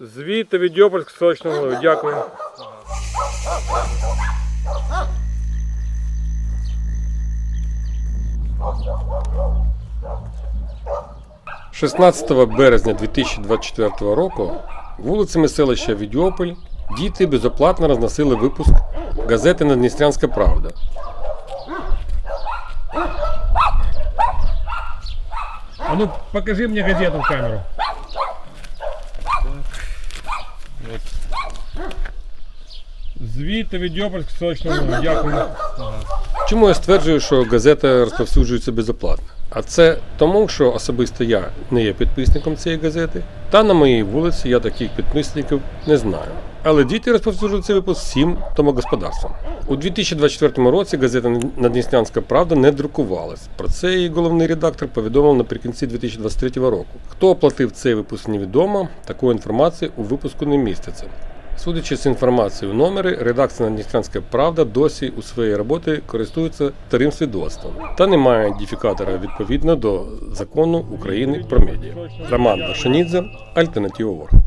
Звіт від Йопольського селищного голови. Дякую. – 16 березня 2024 року вулицями селища Відьополь діти безоплатно розносили випуск газети Надністрянська Правда. А ну покажи мне газету в камеру. Звіт від Йопольського сочно. Дякую. Чому я стверджую, що газета розповсюджується безоплатно? А це тому, що особисто я не є підписником цієї газети, та на моїй вулиці я таких підписників не знаю. Але діти розповсюджують цей випуск всім домогосподарствам. У 2024 році газета Надніснянська Правда не друкувалась. Про це її головний редактор повідомив наприкінці 2023 року. Хто оплатив цей випуск, невідомо. Такої інформації у випуску не міститься. Судячи з інформацією у номері, редакція Надністрянська Правда досі у своїй роботі користується старим свідоцтвом та не має ідентифікатора відповідно до закону України про медіа. Роман Вашанідзе, Альтернатива Ворг.